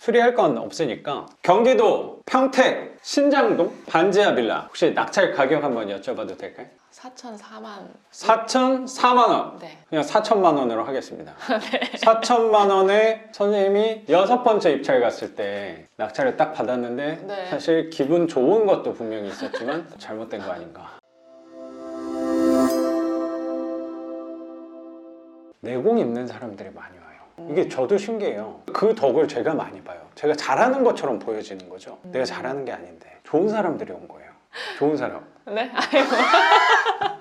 수리할 건 없으니까 경기도 평택 신장동 반지하 빌라 혹시 낙찰 가격 한번 여쭤봐도 될까요? 4천 4만 4천 4만 원 네. 그냥 4천만 원으로 하겠습니다 4천만 원에 선생님이 여섯 번째 입찰 갔을 때 낙찰을 딱 받았는데 네. 사실 기분 좋은 것도 분명히 있었지만 잘못된 거 아닌가 내공 있는 사람들이 많이. 이게 저도 신기해요. 그 덕을 제가 많이 봐요. 제가 잘하는 것처럼 보여지는 거죠. 내가 잘하는 게 아닌데 좋은 사람들이 온 거예요. 좋은 사람. 네? 아이고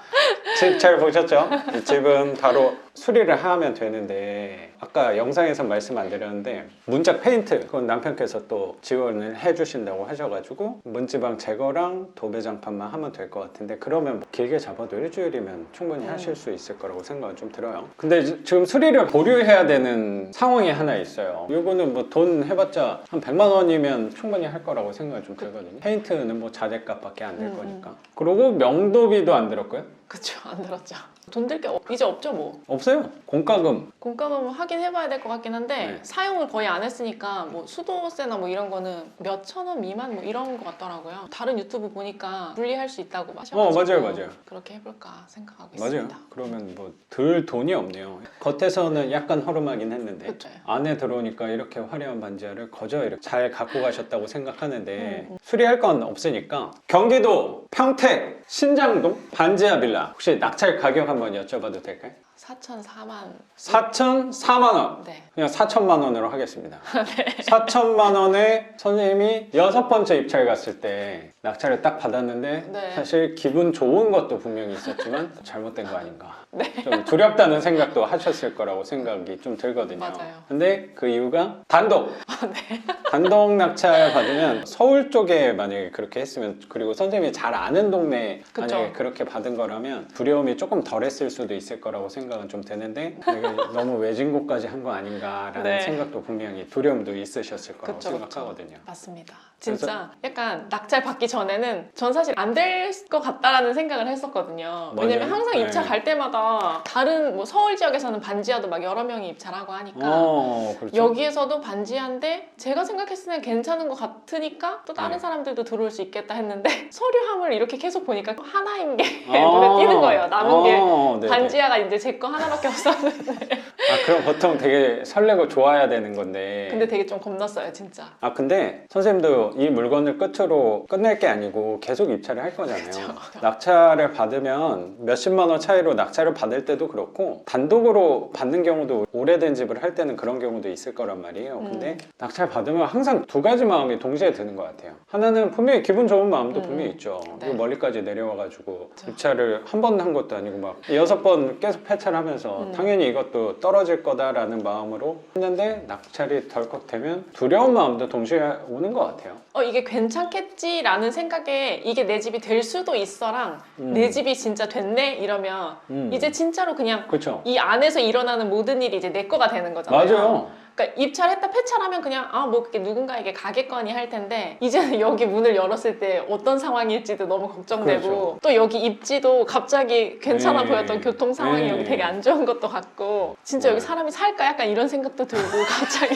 집 잘 보셨죠? 이 집은 바로 수리를 하면 되는데 아까 영상에서 말씀 안 드렸는데 문짝 페인트 그건 남편께서 또 지원을 해주신다고 하셔가지고 문지방 제거랑 도배장판만 하면 될 것 같은데 그러면 뭐 길게 잡아도 일주일이면 충분히 음. 하실 수 있을 거라고 생각은 좀 들어요. 근데 지- 지금 수리를 보류해야 되는 상황이 하나 있어요. 이거는 뭐 돈 해봤자 한 100만 원이면 충분히 할 거라고 생각이 좀 들거든요. 페인트는 뭐 자재값밖에 안 될 음, 거니까. 그리고 명도비도 안 들었고요 그쵸 안 들었죠 돈 들 게 이제 없죠 뭐 없어요. 공과금. 공과금은 하긴 해봐야 될 것 같긴 한데 네. 사용을 거의 안 했으니까 뭐 수도세나 뭐 이런 거는 몇 천 원 미만 뭐 이런 것 같더라고요 다른 유튜브 보니까 분리할 수 있다고 하셔가지고 어, 맞아요, 맞아요. 그렇게 해볼까 생각하고 맞아요. 있습니다 그러면 뭐 들 돈이 없네요. 겉에서는 약간 허름하긴 했는데 그쵸 안에 들어오니까 이렇게 화려한 반지하를 거저 이렇게 잘 갖고 가셨다고 생각하는데 음, 음. 수리할 건 없으니까 경기도 평택 신장동 반지하 빌라 혹시 낙찰 가격 한번 여쭤봐도 될까요? 4천 4만 4천 4만 원. 네. 그냥 4천만 원으로 하겠습니다. 4천만 원에 선생님이 여섯 번째 입찰 갔을 때 낙찰을 딱 받았는데 네. 사실 기분 좋은 것도 분명히 있었지만 잘못된 거 아닌가. 네. 좀 두렵다는 생각도 하셨을 거라고 생각이 좀 들거든요. 맞아요. 근데 그 이유가 단독. 네. 단독 낙찰 받으면 서울 쪽에 만약에 그렇게 했으면 그리고 선생님이 잘 아는 동네에 그쵸. 만약에 그렇게 받은 거라면 두려움이 조금 덜했을 수도 있을 거라고 생각은 좀 되는데 내가 너무 외진 곳까지 한 거 아닌가라는 네. 생각도 분명히 두려움도 있으셨을 거라고 그쵸, 그쵸. 생각하거든요. 맞습니다. 진짜 약간 낙찰 받기 전에는 전 사실 안 될 것 같다라는 생각을 했었거든요. 왜냐면 맞아요. 항상 네. 입찰 갈 때마다 다른 뭐 서울 지역에서는 반지하도 막 여러 명이 입찰하고 하니까 어, 그렇죠. 여기에서도 반지하인데 제가 생각했을 땐 괜찮은 것 같으니까 또 다른 네. 사람들도 들어올 수 있겠다 했는데 서류함을 이렇게 계속 보니까 하나인 게 아. 눈에 띄는 거예요. 남은 게 어, 네네. 반지하가 이제 제 거 하나밖에 없었는데 아, 그럼 보통 되게 설레고 좋아야 되는 건데. 근데 되게 좀 겁났어요 진짜. 아 근데 선생님도 이 물건을 끝으로 끝낼 게 아니고 계속 입찰을 할 거잖아요. 그쵸. 낙찰을 받으면 몇십만 원 차이로 낙찰을 받을 때도 그렇고 단독으로 받는 경우도 오래된 집을 할 때는 그런 경우도 있을 거란 말이에요. 근데 음. 낙찰 받으면 항상 두 가지 마음이 동시에 드는 것 같아요. 하나는 분명히 기분 좋은 마음도 음. 분명히 있죠. 네. 멀리까지 내려와가지고 그쵸. 입찰을 한 번 한 것도 아니고 막 여섯 번 계속 폐찰 하면서 음. 당연히 이것도 떨어질 거다라는 마음으로 했는데 낙찰이 덜컥 되면 두려운 마음도 동시에 오는 것 같아요. 어 이게 괜찮겠지라는 생각에 이게 내 집이 될 수도 있어랑 음. 내 집이 진짜 됐네 이러면 음. 이제 진짜로 그냥 그렇죠. 이 안에서 일어나는 모든 일이 이제 내 거가 되는 거잖아요. 맞아요. 그러니까 입찰했다 폐찰하면 그냥 아 뭐 그게 누군가에게 가겠거니 할 텐데 이제는 여기 문을 열었을 때 어떤 상황일지도 너무 걱정되고 그렇죠. 또 여기 입지도 갑자기 괜찮아 네. 보였던 교통 상황이 네. 여기 되게 안 좋은 것도 같고 진짜 여기 네. 사람이 살까 약간 이런 생각도 들고 갑자기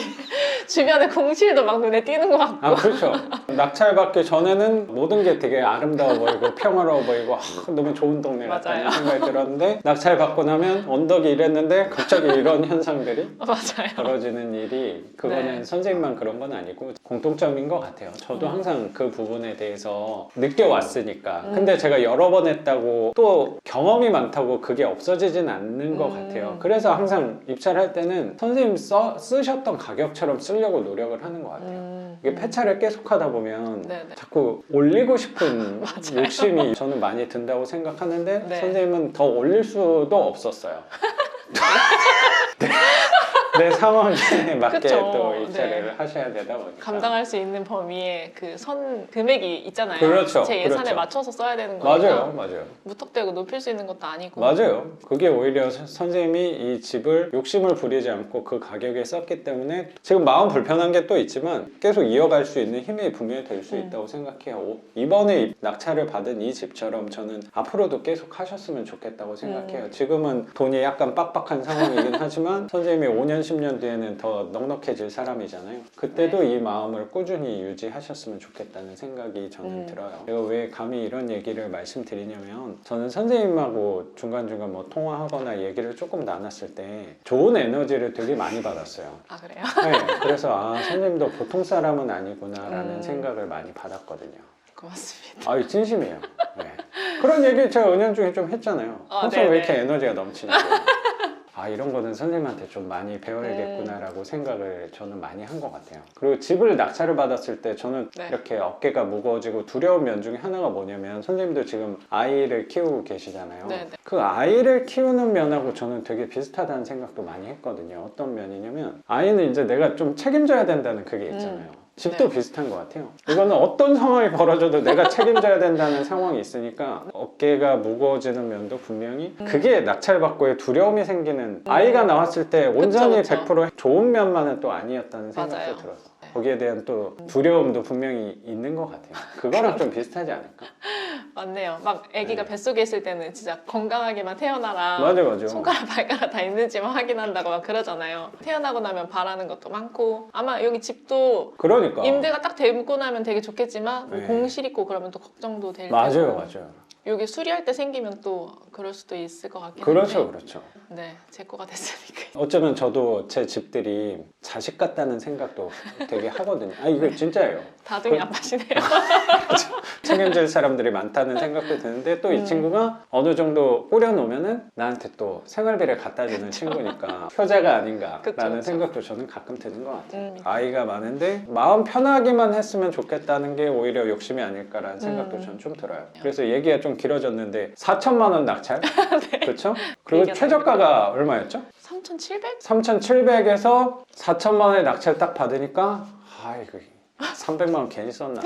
주변에 공실도 막 눈에 띄는 것 같고 아 그렇죠. 낙찰 받기 전에는 모든 게 되게 아름다워 보이고 평화로워 보이고 아, 너무 좋은 동네 같다는 맞아요. 생각이 들었는데 낙찰 받고 나면 언덕이 이랬는데 갑자기 이런 현상들이 맞아요. 벌어지는 일이 그거는 네. 선생님만 그런 건 아니고 공통점인 것 같아요. 저도 음. 항상 그 부분에 대해서 느껴왔으니까. 음. 근데 제가 여러 번 했다고 또 경험이 많다고 그게 없어지진 않는 것 음. 같아요. 그래서 항상 입찰할 때는 선생님 써, 쓰셨던 가격처럼 쓰려고 노력을 하는 것 같아요. 음, 이게 음. 폐차를 계속 하다 보면 네네. 자꾸 올리고 싶은. 욕심이 저는 많이 든다고 생각하는데 네. 선생님은 더 올릴 수도 없었어요. 네. 내 상황에 맞게 그쵸. 또 입찰을 네. 하셔야 되다 보니까 감당할 수 있는 범위의 그 선 금액이 있잖아요. 그렇죠. 제 예산에 그렇죠. 맞춰서 써야 되는 거니까 맞아요, 맞아요, 무턱대고 높일 수 있는 것도 아니고 맞아요. 그게 오히려 서- 선생님이 이 집을 욕심을 부리지 않고 그 가격에 썼기 때문에 지금 마음 불편한 게 또 있지만 계속 이어갈 수 있는 힘이 분명히 될 수 음. 있다고 생각해요. 오- 이번에 낙찰을 받은 이 집처럼 저는 앞으로도 계속 하셨으면 좋겠다고 생각해요. 음. 지금은 돈이 약간 빡빡한 상황이긴 하지만 선생님이 5년 2010년 뒤에는 더 넉넉해질 사람이잖아요. 그때도 이 마음을 꾸준히 유지하셨으면 좋겠다는 생각이 저는 음. 들어요. 제가 왜 감히 이런 얘기를 말씀드리냐면 저는 선생님하고 중간중간 뭐 통화하거나 얘기를 조금 나눴을 때 좋은 에너지를 되게 많이 받았어요. 아 그래요? 네, 그래서 아 선생님도 보통 사람은 아니구나라는 음. 생각을 많이 받았거든요. 고맙습니다. 아, 진심이에요. 네. 그런 얘기 제가 은연 중에 좀 했잖아요. 아, 항상 왜 네네. 이렇게 에너지가 넘치냐고. 아 이런 거는 선생님한테 좀 많이 배워야겠구나라고 음. 생각을 저는 많이 한 것 같아요. 그리고 집을 낙찰을 받았을 때 저는 네. 이렇게 어깨가 무거워지고 두려운 면 중에 하나가 뭐냐면 선생님도 지금 아이를 키우고 계시잖아요. 네네. 그 아이를 키우는 면하고 저는 되게 비슷하다는 생각도 많이 했거든요. 어떤 면이냐면 아이는 이제 내가 좀 책임져야 된다는 그게 있잖아요. 음. 집도 네. 비슷한 것 같아요. 이거는 어떤 상황이 벌어져도 내가 책임져야 된다는 상황이 있으니까 어깨가 무거워지는 면도 분명히 음. 그게 낙찰받고의 두려움이 생기는 아이가 나왔을 때 온전히 그쵸. 100% 좋은 면만은 또 아니었다는 생각도. 들었어. 네. 거기에 대한 또 두려움도 분명히 있는 것 같아요. 그거랑 좀 비슷하지 않을까? 맞네요. 막 아기가 네. 뱃속에 있을 때는 진짜 건강하게만 태어나라. 맞아 맞아. 손가락 발가락 다 있는지만 확인한다고 막 그러잖아요. 태어나고 나면 바라는 것도 많고 아마 여기 집도 그러니까. 임대가 딱 되고 나면 되게 좋겠지만 뭐 네. 공실 있고 그러면 또 걱정도 될 맞아요 맞아요. 여기 수리할 때 생기면 또 그럴 수도 있을 것 같긴 그렇죠 한데 그렇죠. 네, 제 거가 됐으니까 어쩌면 저도 제 집들이 자식 같다는 생각도 되게 하거든요. 아 이거 진짜예요. 다둥이 그- 아빠시네요. 책임질 사람들이 많다는 생각도 드는데 또이 음. 친구가 어느 정도 꾸려놓으면은 나한테 또 생활비를 갖다 주는 친구니까 효자가 아닌가라는 그쵸. 생각도 저는 가끔 드는 것 같아요. 음. 아이가 많은데 마음 편하게만 했으면 좋겠다는 게 오히려 욕심이 아닐까라는 생각도 음. 저는 좀 들어요. 그래서 얘기가 좀 길어졌는데 4천만 원 낙찰, 그렇죠? 그리고 최저가가 얼마였죠? 3,700? 3,700에서 4천만 원의 낙찰 딱 받으니까 아 이거 300만 원 괜히 썼나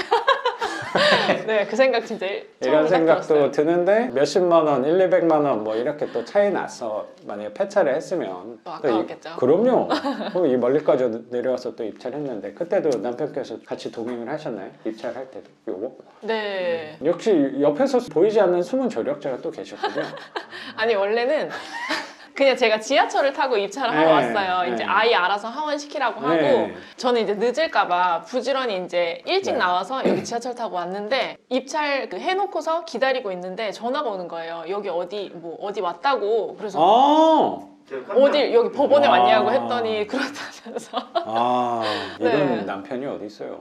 네, 그 생각 진짜 일- 이런 생각도 들었어요. 드는데 몇십만 원, 1, 200만 원 뭐 이렇게 또 차이 났어 만약에 폐차를 했으면 또또 이- 아까웠겠죠. 그럼요 그럼 이 멀리까지 내려와서 또 입찰했는데 그때도 남편께서 같이 동행을 하셨나요? 입찰할 때도 요거 네. 역시 옆에서 보이지 않는 숨은 조력자가 또 계셨군요 아니 원래는 그냥 제가 지하철을 타고 입찰을 하러 네, 왔어요. 네. 이제 아이 알아서 하원 시키라고 하고 네. 저는 이제 늦을까봐 부지런히 이제 일찍 네. 나와서 여기 지하철 타고 왔는데 입찰 그 해놓고서 기다리고 있는데 전화가 오는 거예요. 여기 어디 뭐 어디 왔다고 그래서 아, 어디 여기 법원에 아. 왔냐고 했더니 그렇다면서 아 이런 네. 남편이 어디 있어요